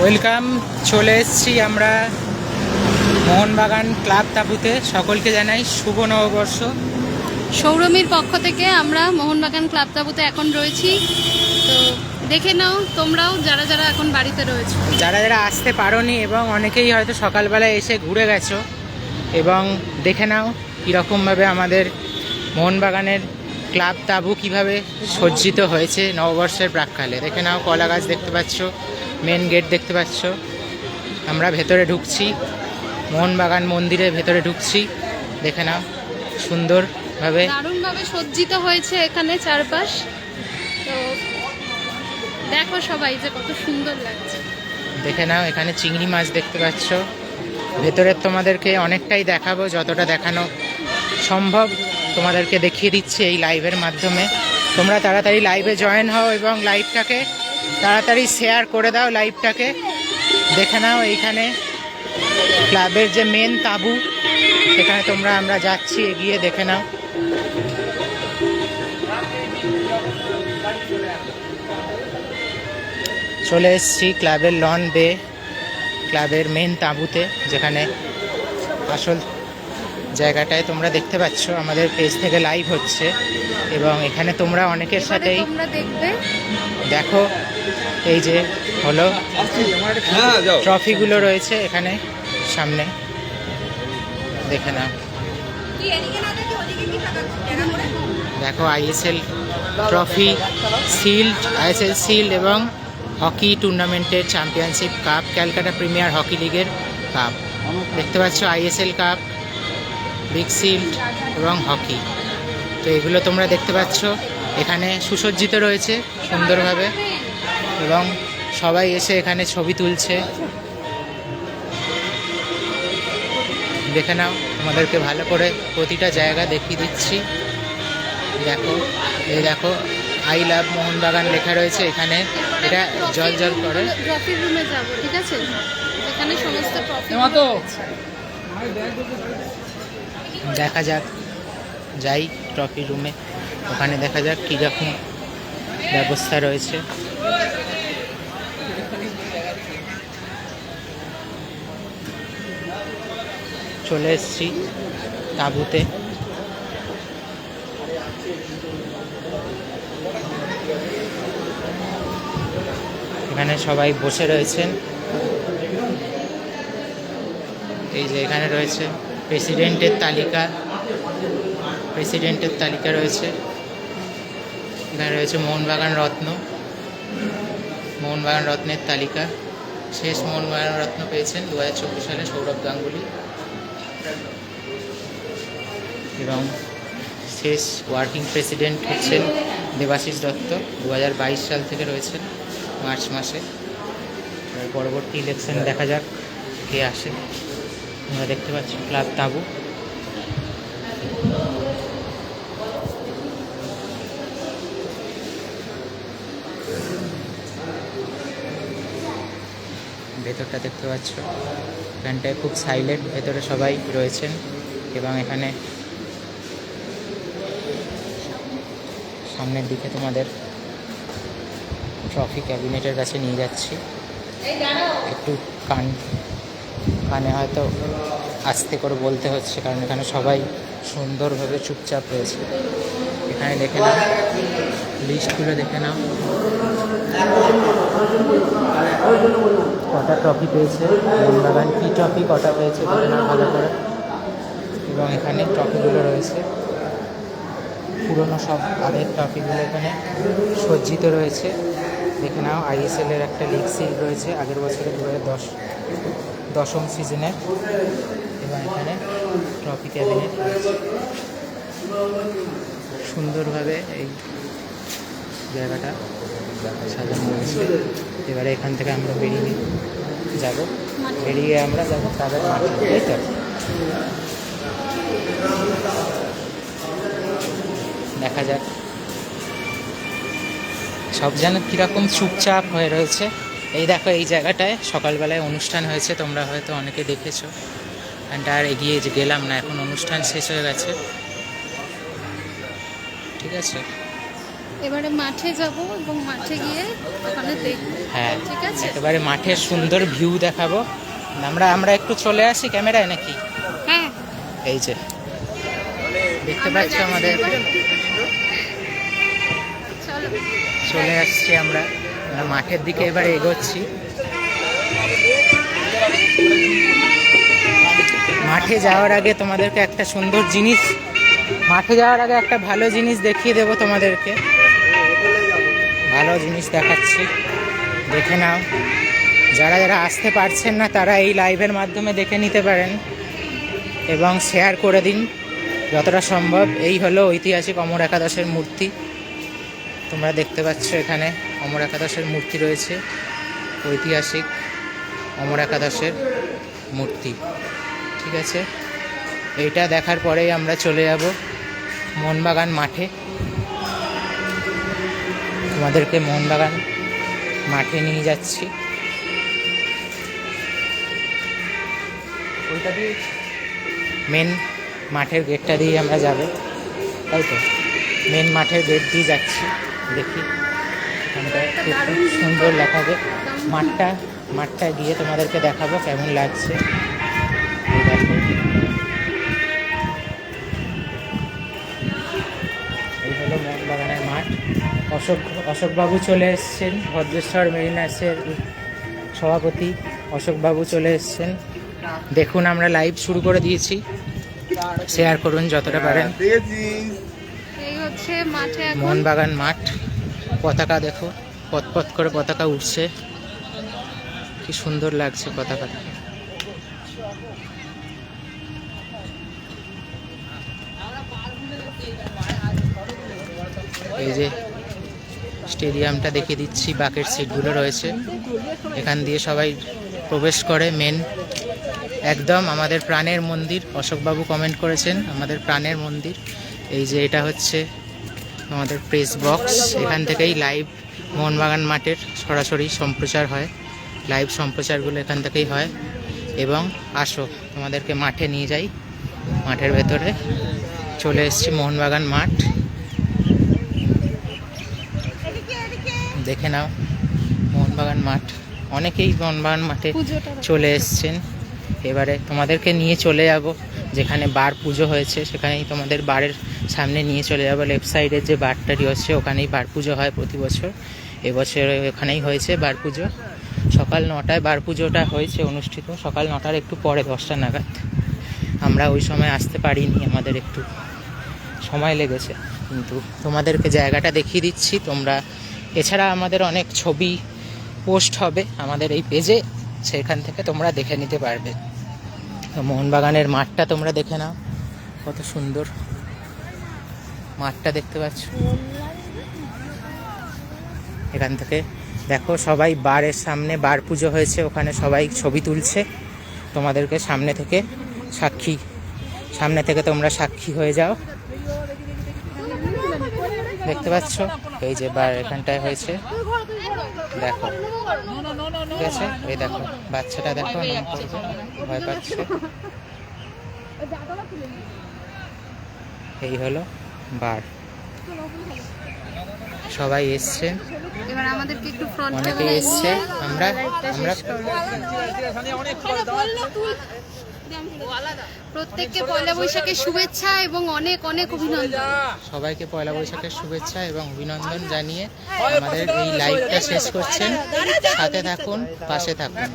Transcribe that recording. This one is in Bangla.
ওয়েলকাম চলে এসছি আমরা মোহনবাগান ক্লাব তাবুতে। সকলকে জানাই শুভ নববর্ষ। সৌরমীর পক্ষ থেকে আমরা মোহনবাগান ক্লাব তাবুতে এখন রয়েছি। তো দেখে নাও তোমরাও যারা যারা এখন বাড়িতে রয়েছে। যারা যারা আসতে পারোনি এবং অনেকেই হয়তো সকালবেলায় এসে ঘুরে গেছো এবং দেখে নাও কীরকমভাবে আমাদের মোহনবাগানের ক্লাব তাবু কীভাবে সজ্জিত হয়েছে নববর্ষের প্রাককালে? দেখে নাও কলা গাছ দেখতে পাচ্ছ মেন গেট দেখতে পাচ্ছ। আমরা ভেতরে ঢুকছি মোহনবাগান মন্দিরের ভেতরে ঢুকছি। দেখে নাও সুন্দরভাবে। দারুণভাবে সজ্জিত হয়েছে এখানে চারপাশ। তো দেখো সবাই যে কত সুন্দর লাগছে। দেখে নাও এখানে চিংড়ি মাছ দেখতে পাচ্ছ। ভেতরের তোমাদেরকে অনেকটাই দেখাবো যতটা দেখানো সম্ভব। তোমাদেরকে দেখিয়ে দিচ্ছি এই লাইভের মাধ্যমে। তোমরা তাড়াতাড়ি লাইভে জয়েন হও এবং লাইভটাকে তাড়াতাড়ি শেয়ার করে দাও, লাইভটাকে। দেখে নাও এইখানে ক্লাবের যে মেন তাবু, সেখানে তোমরা, আমরা যাচ্ছি, এগিয়ে দেখে নাও। চলে এসেছি ক্লাবের লন বে ক্লাবের মেন তাঁবুতে, যেখানে আসল জায়গাটায় তোমরা দেখতে পাচ্ছ আমাদের পেজ থেকে লাইভ হচ্ছে এবং এখানে তোমরা অনেকের সাথেই দেখবে। দেখো এই যে হলো হ্যাঁ ট্রফিগুলো রয়েছে এখানে সামনে। দেখে নাও। দেখো ISL trophy shield ISL shield এবং হকি টুর্নামেন্টের championship cup Calcutta premier hockey লিগের কাপ দেখতে পাচ্ছ আইএসএল কাপ বিগ শিল্ড এবং হকি তো এগুলো তোমরা দেখতে পাচ্ছ। এখানে সুসজ্জিত রয়েছে সুন্দরভাবে এবং সবাই এসে এখানে ছবি তুলছে। দেখে নাও তোমাদেরকে ভালো করে প্রতিটা জায়গা দেখিয়ে দিচ্ছি। দেখো এই দেখো আই লাভ মোহনবাগান লেখা রয়েছে এখানে। এটা জল জল করে। ট্রফির রুমে যাব ঠিক আছে? এখানে সমস্ত ট্রফি দেখা যাক। যাই ট্রফি রুমে ওখানে দেখা যাক কীরকম ব্যবস্থা রয়েছে। চলে এসছি তাঁবুতে। এখানে সবাই বসে রয়েছেন। এই যে এখানে রয়েছে প্রেসিডেন্টের তালিকা প্রেসিডেন্টের তালিকা রয়েছে। এখানে রয়েছে মোহনবাগান রত্ন। মোহনবাগান রত্নের তালিকা। শেষ মোহনবাগান রত্ন পেয়েছেন দু হাজার চব্বিশ সালে সৌরভ গাঙ্গুলি। এবং শেষ ওয়ার্কিং প্রেসিডেন্ট হচ্ছেন দেবাশিস দত্ত দু হাজার বাইশ সাল থেকে রয়েছেন মার্চ মাসে। পরবর্তী ইলেকশন দেখা যাক, কে আসে। তোমরা দেখতে পাচ্ছ, ক্লাব তাঁবু। ভেতরটা দেখতে পাচ্ছ, এখানটায় খুব সাইলেন্ট ভেতরে সবাই রয়েছেন এবং এখানে সামনের দিকে তোমাদের ট্রফি ক্যাবিনেটের কাছে নিয়ে যাচ্ছি। একটু কান কানে হয়তো আস্তে করে বলতে হচ্ছে, কারণ এখানে সবাই সুন্দরভাবে চুপচাপ রয়েছে। এখানে দেখে নাও, লিস্টগুলো দেখে নাও। কটা ট্রফি পেয়েছে? মোহনবাগান কী ট্রফি? কটা পেয়েছে? দেখে নাও ভালো করে। এবং এখানে ট্রফিগুলো রয়েছে। পুরনো সব আগের ট্রফিগুলো এখানে সজ্জিত রয়েছে। দেখে নাও, আইএসএল এর একটা লিগ সিল রয়েছে আগের বছরে দু হাজার দশ। দশম সিজনের এবং এখানে ট্রফি ক্যাবিনেট সুন্দরভাবে এই জায়গাটা সাজানো হয়েছে। এবারে এখান থেকে আমরা বেরিয়ে যাব। বেরিয়ে আমরা যাব তাদের মাঠে, তাই তো? দেখা যাক। সব যেন কীরকম চুপচাপ হয়ে রয়েছে। এই দেখো এই জায়গাটায় সকালবেলায় অনুষ্ঠান হয়েছে তোমরা হয়তো অনেকে দেখেছ। অ্যান্ড আর এগিয়ে যে গেলাম না এখন অনুষ্ঠান শেষ হয়ে গেছে। ঠিক আছে? এবারে মাঠে যাব এবং মাঠে গিয়ে ওখানে দেখব। হ্যাঁ ঠিক আছে? একেবারে মাঠের সুন্দর ভিউ দেখাবো। আমরা আমরা একটু চলে আসি ক্যামেরায় নাকি? হ্যাঁ। এই যে দেখতে পাচ্ছ আমাদের? চলো। চলে আসছি আমরা। মাঠের দিকে এবারে এগোচ্ছি। মাঠে যাওয়ার আগে তোমাদেরকে একটা সুন্দর জিনিস, মাঠে যাওয়ার আগে একটা ভালো জিনিস দেখিয়ে দেবো তোমাদেরকে। ভালো জিনিস দেখাচ্ছি। দেখে নাও। যারা যারা আসতে পারছেন না, তারা এই লাইভের মাধ্যমে দেখে নিতে পারেন এবং শেয়ার করে দিন। যতটা সম্ভব। এই হলো ঐতিহাসিক অমর একাদশের মূর্তি। তোমরা দেখতে পাচ্ছ এখানে। অমর একাদশের মূর্তি রয়েছে। ঐতিহাসিক অমর একাদশের মূর্তি। ঠিক আছে? এইটা দেখার পরেই আমরা চলে যাব মোহনবাগান মাঠে। তোমাদেরকে মোহনবাগান মাঠে নিয়ে যাচ্ছি। ওইটা দিয়ে মেন মাঠের গেটটা দিয়ে আমরা যাব। তাই তো? মেন মাঠের গেট দিয়ে যাচ্ছি। দেখি। খুব খুব সুন্দর দেখাবে মাঠটা মাঠটা গিয়ে তোমাদেরকে দেখাবো কেমন লাগছে। এই দেখো। এই হলো মোহনবাগানের মাঠ। অশোক অশোকবাবু চলে এসছেন। ভদ্রেশ্বর মেরিনার্সের সভাপতি অশোকবাবু চলে এসছেন। দেখুন আমরা লাইভ শুরু করে দিয়েছি। শেয়ার করুন যতটা পারেন। এই হচ্ছে মাঠে এখন মোহনবাগান মাঠ। পতাকা দেখো পথ পথ করে পতাকা উঠছে কি সুন্দর লাগছে পতাকাটা এই যে স্টেডিয়ামটা দেখিয়ে দিচ্ছি, বাকের সিটগুলো রয়েছে। এখান দিয়ে সবাই প্রবেশ করে মেন একদম আমাদের প্রাণের মন্দির। অশোকবাবু কমেন্ট করেছেন, আমাদের প্রাণের মন্দির। এই যে এটা হচ্ছে আমাদের প্রেস বক্স এখান থেকেই লাইভ মোহনবাগান মাঠের সরাসরি সম্প্রচার হয়। লাইভ সম্প্রচারগুলো এখান থেকেই হয়। এবং আসো, তোমাদেরকে মাঠে নিয়ে যাই। মাঠের ভেতরে চলে এসেছি মোহনবাগান মাঠ। দেখে নাও, মোহনবাগান মাঠ। অনেকেই মোহনবাগান মাঠে চলে এসছেন। এবারে তোমাদেরকে নিয়ে চলে যাব। যেখানে বার পুজো হয়েছে, সেখানেই তোমাদের বারের সামনে নিয়ে চলে যাব লেফট সাইডের যে বারটারি হচ্ছে ওখানেই বার পুজো হয় প্রতি বছর। এবছর ওখানেই হয়েছে বার পুজো। সকাল নটায় বার পুজোটা হয়েছে অনুষ্ঠিত। সকাল নটার একটু পরে, দশটা নাগাদ। আমরা ওই সময় আসতে পারিনি আমাদের একটু। সময় লেগেছে, কিন্তু তোমাদেরকে জায়গাটা দেখিয়ে দিচ্ছি। তোমরা, এছাড়া আমাদের অনেক ছবি পোস্ট হবে আমাদের এই পেজে। সেখান থেকে তোমরা দেখে নিতে পারবে। মোহনবাগানের মাঠটা তোমরা দেখে নাও। কত সুন্দর। মাঠটা দেখতে পাচ্ছ? এখান থেকে দেখো, সবাই বারের সামনে বার পুজো হয়েছে, ওখানে সবাই ছবি তুলছে। তোমাদেরকে সামনে থেকে সাক্ষী, সামনে থেকে তোমরা সাক্ষী হয়ে যাও। দেখতে পাচ্ছ? এই যে বার এখানটায় হয়েছে। দেখো, ঠিক আছে? এই দেখো, বাচ্চাটা দেখো ভয় পাচ্ছে। এই হলো বার। সবাই এসছে। এবার আমাদেরকে একটু ফ্রন্ট অনেকে এসছে। আমরা আমরা প্রত্যেককে পয়লা বৈশাখের শুভেচ্ছা এবং অনেক অনেক অভিনন্দন। সবাইকে পয়লা বৈশাখের শুভেচ্ছা এবং অভিনন্দন জানিয়ে আমাদের এই লাইভটা শেষ করছেন। সাথে থাকুন পাশে থাকুন।